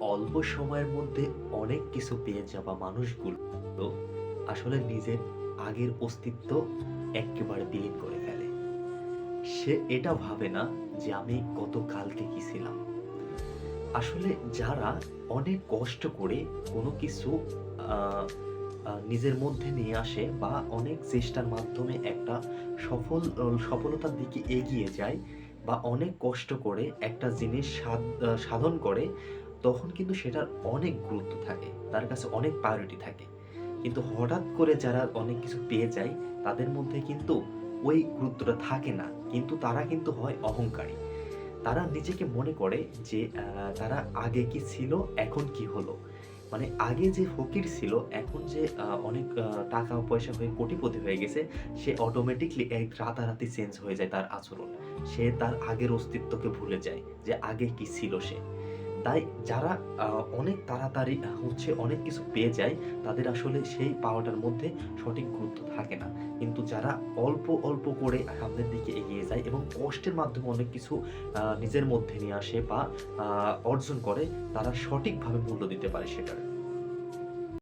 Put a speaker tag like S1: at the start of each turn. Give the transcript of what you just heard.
S1: অল্প সময়ের মধ্যে অনেক কিছু পেয়ে যাওয়া মানুষগুলো আসলে নিজের আগের অস্তিত্ব একেবারে বিলীন করে ফেলে। সে এটা ভাবে না যে আমি গতকালকে কি ছিলাম। আসলে যারা অনেক কষ্ট করে কোনো কিছু নিজের মধ্যে নিয়ে আসে বা অনেক চেষ্টার মাধ্যমে একটা সফল, সফলতার দিকে এগিয়ে যায় বা অনেক কষ্ট করে একটা জিনিস সাধ- সাধন করে তখন কিন্তু সেটার অনেক গুরুত্ব থাকে, তার কাছে অনেক প্রায়োরিটি থাকে। কিন্তু হঠাৎ করে যারা অনেক কিছু পেয়ে যায়, তাদের মধ্যে কিন্তু ওই গুরুত্বটা থাকে না। কিন্তু তারা কিন্তু হয় অহংকারী। তারা নিজেকে মনে করে যে তারা আগে কি ছিল, এখন কি হলো? মানে আগে যে ফকির ছিল, এখন যে অনেক টাকা পয়সা হয়ে কোটিপতি হয়ে গেছে, সে অটোমেটিকলি এক রাতারাতি চেঞ্জ হয়ে যায় তার আচরণ। সে তার আগের অস্তিত্বকে ভুলে যায় যে আগে কি ছিল সে। তাই যারা অনেক তাড়াতাড়ি হচ্ছে, অনেক কিছু পেয়ে যায়, তাদের আসলে সেই পাওয়াটার মধ্যে সঠিক গুরুত্ব থাকে না। কিন্তু যারা অল্প অল্প করে সামনের দিকে এগিয়ে যায় এবং কষ্টের মাধ্যমে অনেক কিছু নিজের মধ্যে নিয়ে আসে বা অর্জন করে, তারা সঠিকভাবে মূল্য দিতে পারে সেটার।